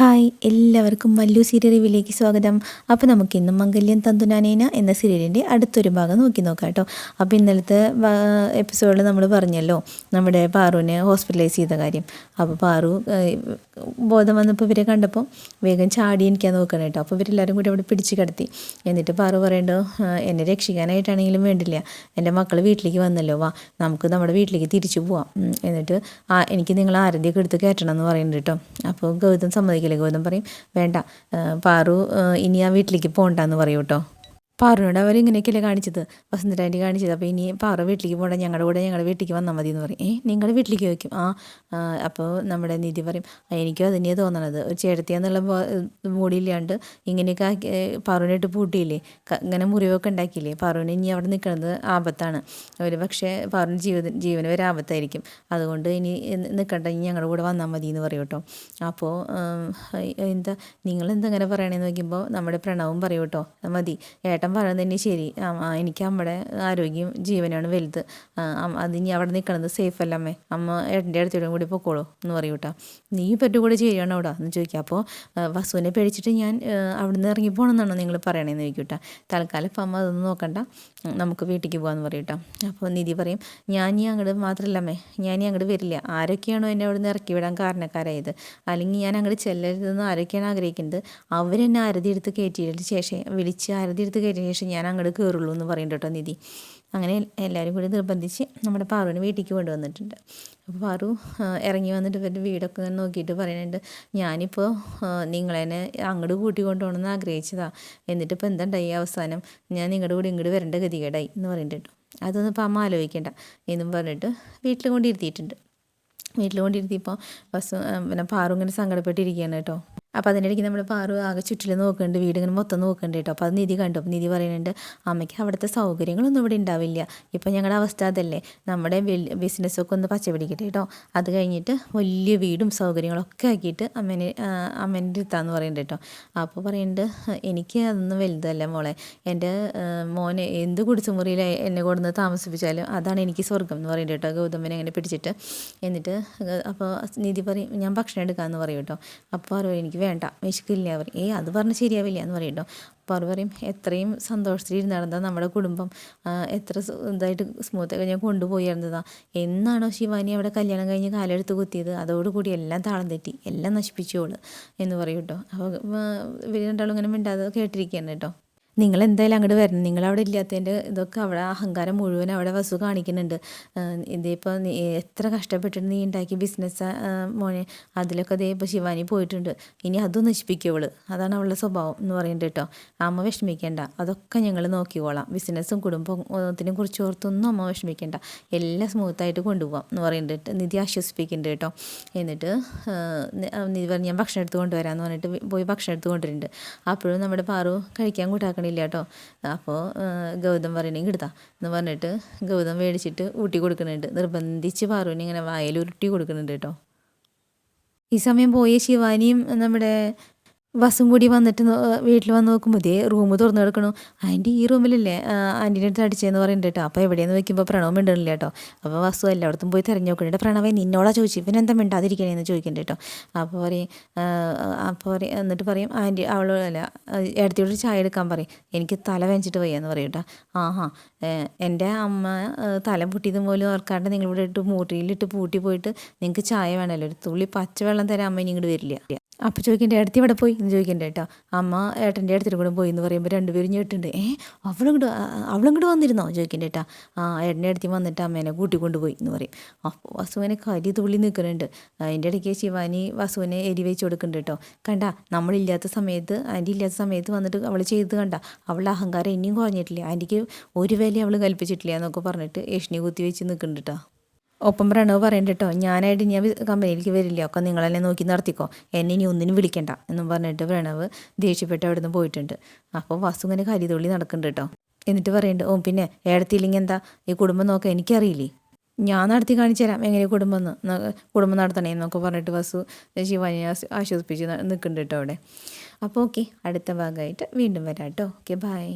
Hi എല്ലാവർക്കും വല്ലു serial റിവ്യൂലേക്ക് സ്വാഗതം. അപ്പോൾ നമുക്ക് ഇന്നും മംഗല്യം തന്തുനാനേന എന്ന സീരിയലിന്റെ അടുത്തൊരു ഭാഗം നോക്കി നോക്കാം കേട്ടോ. അപ്പോൾ ഇന്നലത്തെ എപ്പിസോഡിൽ നമ്മൾ പറഞ്ഞല്ലോ നമ്മുടെ പാറുവിനെ ഹോസ്പിറ്റലൈസ് ചെയ്ത കാര്യം. അപ്പോൾ പാറു ബോധം വന്നപ്പോൾ ഇവരെ കണ്ടപ്പോൾ വേഗം ചാടി എനിക്കാൻ നോക്കണം കേട്ടോ. അപ്പോൾ ഇവരെല്ലാവരും കൂടി അവിടെ പിടിച്ച് കിടത്തി. എന്നിട്ട് പാറു പറയണ്ടോ "ആഹ്, എന്നെ രക്ഷിക്കാനായിട്ടാണെങ്കിലും വേണ്ടില്ല. എന്റെ മക്കൾ വീട്ടിലേക്ക് വന്നല്ലോ വാ. നമുക്ക് നമ്മുടെ വീട്ടിലേക്ക് തിരിച്ചു പോവാം. എന്നിട്ട് എനിക്ക് നിങ്ങൾ ആരതിയൊക്കെ എടുത്ത് കയറ്റണം എന്ന് പറയുന്നുണ്ട് കേട്ടോ. അപ്പോൾ ഗൗതം സമ്മതിക്കില്ല? ഗൗതം പറയും വേണ്ട പാറു ഇനി ആ വീട്ടിലേക്ക് പോകണ്ടെന്ന് പറയും കേട്ടോ പാറുവിനോട് അവരിങ്ങനെയൊക്കെയല്ലേ കാണിച്ചത്? വസന്തര ആന്റി കാണിച്ചത്. അപ്പോൾ ഇനി പാറ വീട്ടിലേക്ക് പോകണ്ട ഞങ്ങളുടെ കൂടെ ഞങ്ങളുടെ വീട്ടിലേക്ക് വന്നാൽ മതി എന്ന് പറയും. ഏ നിങ്ങളുടെ വീട്ടിലേക്ക് വയ്ക്കും ആ അപ്പോൾ നമ്മുടെ നിധി പറയും. "ആ, എനിക്കും അത് തന്നെയാണ് തോന്നണത്. ഒരു ചേട്ടത്തിയെന്നുള്ള മൂടിയില്ലാണ്ട് ഇങ്ങനെയൊക്കെ ആക്കി പാറുവിനായിട്ട് പൂട്ടിയില്ലേ? ഇങ്ങനെ മുറിവൊക്കെ ഉണ്ടാക്കിയില്ലേ? പാറുവിന് ഇനി അവിടെ നിൽക്കുന്നത് ആപത്താണ്. ഒരു പക്ഷേ പാറുവിന് ജീവിത ജീവന് വരെ ആപത്തായിരിക്കും. അതുകൊണ്ട് ഇനി നിൽക്കണ്ട. ഇനി ഞങ്ങളുടെ കൂടെ വന്നാൽ മതി എന്ന് പറയും കേട്ടോ. അപ്പോൾ എന്താ നിങ്ങൾ എന്തെങ്ങനെ പറയണേന്ന് നോക്കുമ്പോൾ നമ്മുടെ പ്രണവും പറയും കേട്ടോ. മതി. ഏട്ടൻ പറയുന്നത് തന്നെ ശരി. എനിക്ക് അമ്മയുടെ ആരോഗ്യം ജീവനാണ് വലുത്. അത് ഇനി അവിടെ നിൽക്കണത് സേഫ് അല്ല അമ്മേ. അമ്മ ഏട്ടന്റെ അടുത്തോടും കൂടി പൊക്കോളൂ എന്ന് പറയും കേട്ടോ. നീ പറ്റു കൂടെ ചെയ്യണം അവിടെ? എന്ന് ചോദിക്കുക അപ്പോൾ വസുവിനെ പേടിച്ചിട്ട് ഞാൻ അവിടെ അവിടുന്ന് ഇറങ്ങി പോകണമെന്നാണോ നിങ്ങൾ പറയണേന്ന് ചോദിക്കും കേട്ടോ. തൽക്കാലം ഇപ്പം അമ്മ അതൊന്നും നോക്കണ്ട. നമുക്ക് വീട്ടിലേക്ക് പോകാമെന്ന് പറയും കേട്ടോ. അപ്പോൾ നിധി പറയും ഞാൻ ഇനി അങ്ങോട്ട് മാത്രമല്ലമ്മേ ഞാൻ ഇനി അങ്ങോട്ട് വരില്ല. ആരൊക്കെയാണോ എന്നെ അവിടെ നിന്ന് ഇറക്കി വിടാൻ കാരണക്കാരായത്? അല്ലെങ്കിൽ ഞാൻ അങ്ങോട്ട് ചെല്ലരുതെന്ന് ആരൊക്കെയാണ് ആഗ്രഹിക്കുന്നത്? അവരെന്നെ ആരതി എടുത്ത് കയറ്റിയതിന് ശേഷം വിളിച്ച് ആരതി എടുത്ത് കയറ്റിയ ശേഷം ഞാൻ അങ്ങോട്ട് കയറുള്ളൂ എന്ന് പറയുന്നുണ്ട് കേട്ടോ നിധി. അങ്ങനെ എല്ലാവരും കൂടി നിർബന്ധിച്ച് നമ്മുടെ പാറുവിന് വീട്ടിലേക്ക് കൊണ്ടുവന്നിട്ടുണ്ട്. അപ്പോൾ പാറു ഇറങ്ങി വന്നിട്ട് ഇവരുടെ വീടൊക്കെ നോക്കിയിട്ട് പറയുന്നുണ്ട് ഞാനിപ്പോൾ നിങ്ങളെന്നെ അങ്ങോട്ട് കൂട്ടി കൊണ്ടുപോകണമെന്ന് ആഗ്രഹിച്ചതാണ് എന്നിട്ട് ഇപ്പോൾ എന്തുണ്ടായി അവസാനം? ഞാൻ നിങ്ങളുടെ കൂടെ ഇങ്ങോട്ട് വരേണ്ട ഗതികേടായി എന്ന് പറയുന്നുണ്ട് അതൊന്നും ഇപ്പം അമ്മ ആലോചിക്കേണ്ട എന്നും പറഞ്ഞിട്ട് വീട്ടിൽ കൊണ്ടിരുത്തിയിട്ടുണ്ട്. വീട്ടിൽ കൊണ്ടിരുത്തിയപ്പോൾ ബസ് പിന്നെ പാറു ഇങ്ങനെ സങ്കടപ്പെട്ടിരിക്കുകയാണ് കേട്ടോ. അപ്പോൾ അതിനിടയ്ക്ക് നമ്മൾ പാറു ആകെ ചുറ്റിലും നോക്കുന്നുണ്ട് വീട് ഇങ്ങനെ മൊത്തം നോക്കുന്നുണ്ട് കേട്ടോ. അപ്പോൾ അത് നിധി കണ്ടു. നിധി പറയുന്നുണ്ട് അമ്മയ്ക്ക് അവിടുത്തെ സൗകര്യങ്ങളൊന്നും ഇവിടെ ഉണ്ടാവില്ല. ഇപ്പോൾ ഞങ്ങളുടെ അവസ്ഥ അതല്ലേ. നമ്മുടെ ബിസിനസ്സൊക്കെ ഒന്ന് പച്ചപിടിക്കട്ടെ കേട്ടോ. അത് കഴിഞ്ഞിട്ട് വലിയ വീടും സൗകര്യങ്ങളൊക്കെ ആക്കിയിട്ട് അമ്മേനെ അമ്മേന്റെ എടുത്താന്ന് പറയുന്നുണ്ട് കേട്ടോ. അപ്പോൾ പറയുന്നുണ്ട് എനിക്ക് അതൊന്നും വലുതല്ല മോളെ. എന്റെ മോനെ എന്ത് കുടിച്ചുമുറിയിൽ എന്നെ കൊടുന്ന് താമസിപ്പിച്ചാലും അതാണ് എനിക്ക് സ്വർഗം എന്ന് പറയുന്നത് കേട്ടോ. ഗൗതമനെ അങ്ങനെ പിടിച്ചിട്ട്. എന്നിട്ട് അപ്പോൾ നിധി പറയും ഞാൻ ഭക്ഷണം എടുക്കാമെന്ന് പറയും കേട്ടോ. അപ്പോൾ പറയും എനിക്ക് വേണ്ട വിശക്കില്ല അവർ. ഏ അത് പറഞ്ഞ് ശരിയാവില്ല എന്ന് പറയുന്നുണ്ടോ അപ്പോൾ അവർ പറയും എത്രയും സന്തോഷത്തിലിരുന്ന് നടന്നാൽ നമ്മുടെ കുടുംബം. എത്ര ഇതായിട്ട് സ്മൂത്തൊക്കെ ഞാൻ കൊണ്ടുപോയി ഇരുന്നതാ എന്നാണോ ശിവാനി അവിടെ കല്യാണം കഴിഞ്ഞ് കാലെടുത്ത് കുത്തിയത്? അതോടുകൂടി എല്ലാം താളം തെറ്റി. എല്ലാം നശിപ്പിച്ചോൾ എന്ന് പറയും കേട്ടോ. അപ്പോൾ ഇവർ രണ്ടാളും ഇങ്ങനെ മിണ്ടാതെ കേട്ടിരിക്കുകയാണ് കേട്ടോ. നിങ്ങൾ എന്തായാലും അങ്ങോട്ട് വരണം. നിങ്ങൾ അവിടെ ഇല്ലാത്തതിന്റെ ഇതൊക്കെ അവിടെ അഹങ്കാരം മുഴുവൻ അവിടെ വസു കാണിക്കുന്നുണ്ട്. ഇതിപ്പോൾ നീ എത്ര കഷ്ടപ്പെട്ടിട്ട് നീ ഉണ്ടാക്കിയ ബിസിനസ് മോനെ? അതിലൊക്കെ ദേ ഇപ്പോൾ ശിവാനി പോയിട്ടുണ്ട്. ഇനി അതും നശിപ്പിക്കുവൾ അതാണ് അവളുടെ സ്വഭാവം എന്ന് പറയുന്നത് കേട്ടോ. അമ്മ വിഷമിക്കേണ്ട. അതൊക്കെ ഞങ്ങൾ നോക്കിക്കോളാം. ബിസിനസ്സും കുടുംബത്തിനെ കുറിച്ച് ഓർത്തൊന്നും അമ്മ വിഷമിക്കേണ്ട. എല്ലാം സ്മൂത്തായിട്ട് കൊണ്ടുപോകാം എന്ന് പറയുന്നുണ്ട് നിധി ആശ്വസിപ്പിക്കുന്നുണ്ട് കേട്ടോ. എന്നിട്ട് നിധി പറഞ്ഞ് ഞാൻ ഭക്ഷണം എടുത്ത് കൊണ്ടുവരാമെന്ന് പറഞ്ഞിട്ട് പോയി ഭക്ഷണം എടുത്ത് കൊണ്ടുവരുന്നുണ്ട് അപ്പോഴും നമ്മുടെ പാറു കഴിക്കാൻ കൂട്ടാക്കണില്ല കേട്ടോ. അപ്പോൾ ഗൗതം പറയണെങ്കിൽ എടുത്താ എന്ന് പറഞ്ഞിട്ട് ഗൗതം മേടിച്ചിട്ട് ഊട്ടി കൊടുക്കുന്നുണ്ട്. നിർബന്ധിച്ച് പാറുവിനെ ഇങ്ങനെ വായിൽ ഉരുട്ടി കൊടുക്കുന്നുണ്ട് കേട്ടോ. ഈ സമയം പോയ ശിവാനിയും നമ്മുടെ ബസ്സും കൂടി വന്നിട്ട് വീട്ടിൽ വന്ന് നോക്കുമ്പോൾ ഇതേ റൂം തുറന്നു കിടക്കണു. ആന്റി ഈ റൂമിലല്ലേ? ആന്റീന്റെ അടുത്ത് അടിച്ചതെന്ന് പറയുന്നുണ്ട് കേട്ടോ. അപ്പോൾ എവിടെയെന്ന് വെക്കുമ്പോൾ പ്രണവ് മിണ്ടണില്ല കേട്ടോ. അപ്പോൾ വസ്തു എല്ലായിടത്തും പോയി തിരഞ്ഞു നോക്കുന്നുണ്ട്. പ്രണവ് നിന്നോടാ ചോദിച്ചു. ഇവൻ എന്താ മിണ്ടാതിരിക്കണേ എന്ന് ചോദിക്കുന്നുണ്ട് കേട്ടോ. അപ്പോൾ പറയും അപ്പോൾ പറയും എന്നിട്ട് പറയും ആന്റി അവൾ അല്ല ഇടത്തിയോട് ചായ എടുക്കാൻ പറയും. എനിക്ക് തല വെഞ്ചിട്ട് വയ്യാന്ന് പറയും കേട്ടോ. ആഹാ. എന്റെ അമ്മ തല പൊട്ടിയത് പോലും ഓർക്കാണ്ട് നിങ്ങളിവിടെ ഇട്ട് മൂട്ടിയിലിട്ട് പൂട്ടി പോയിട്ട് നിങ്ങൾക്ക് ചായ വേണമല്ലോ. ഒരു തുള്ളി പച്ചവെള്ളം തരാൻ അമ്മ ഇനി ഇങ്ങോട്ട് വരില്ല. അപ്പോൾ ചോദിക്കേണ്ട ഏടത്തി ഇവിടെ പോയി? എന്ന് ചോദിക്കണ്ടേ കേട്ടോ അമ്മ ഏട്ടന്റെ അടുത്തിട്ട് കൂടെ പോയി എന്ന് പറയുമ്പോൾ രണ്ടുപേരും ഞെട്ടുണ്ട്. ഏ അവളിങ്ങോട്ട് അവളിങ്ങോട്ട് വന്നിരുന്നോ? ചോദിക്കണ്ടേ കേട്ടോ ആ ഏട്ടന്റെ അടുത്ത് വന്നിട്ട് അമ്മേനെ കൂട്ടിക്കൊണ്ടുപോയി എന്ന് പറയും. അപ്പോൾ വസുവിനെ കരി തുള്ളി നിൽക്കുന്നുണ്ട് അതിന്റെ ഇടയ്ക്ക് ശിവാനി വസുവിനെ എരി വെച്ച് കൊടുക്കുന്നുണ്ട് കേട്ടോ. കണ്ട നമ്മളില്ലാത്ത സമയത്ത് ആന്റി ഇല്ലാത്ത സമയത്ത് വന്നിട്ട് അവൾ ചെയ്ത് കണ്ട. അവളുടെ അഹങ്കാരം ഇനിയും കുറഞ്ഞിട്ടില്ല? ആന്റിക്ക് ഒരു വില അവൾ കൽപ്പിച്ചിട്ടില്ല എന്നൊക്കെ പറഞ്ഞിട്ട് യഷ്ണി കുത്തി വെച്ച് നിൽക്കുന്നുണ്ട് കേട്ടോ. ഒപ്പം പ്രണവ് പറയണ്ട കേട്ടോ ഞാനായിട്ട് ഞാൻ കമ്പനിയിലേക്ക് വരില്ല. ഒക്കെ നിങ്ങളെന്നെ നോക്കി നടത്തിക്കോ. എന്നെ ഇനി ഒന്നിനും വിളിക്കണ്ട. എന്നും പറഞ്ഞിട്ട് പ്രണവ് ദേഷ്യപ്പെട്ട് അവിടെ നിന്ന് പോയിട്ടുണ്ട്. അപ്പോൾ വസു ഇങ്ങനെ കരിതൊള്ളി നടക്കുന്നുണ്ട് കേട്ടോ എന്നിട്ട് പറയുന്നുണ്ട് ഓ പിന്നെ ഏടത്തിയില്ലെങ്കിൽ എന്താ? ഈ കുടുംബം നോക്കാൻ എനിക്കറിയില്ലേ? ഞാൻ നടത്തി കാണിച്ചു തരാം. എങ്ങനെ കുടുംബം എന്ന്? കുടുംബം നടത്തണേ എന്നൊക്കെ പറഞ്ഞിട്ട് വസു ശിവാനി ആശ്വസിപ്പിച്ച് നിൽക്കുന്നുണ്ട് കേട്ടോ അവിടെ. അപ്പോൾ ഓക്കെ അടുത്ത ഭാഗമായിട്ട് വീണ്ടും വരാം കേട്ടോ ഓക്കെ ബൈ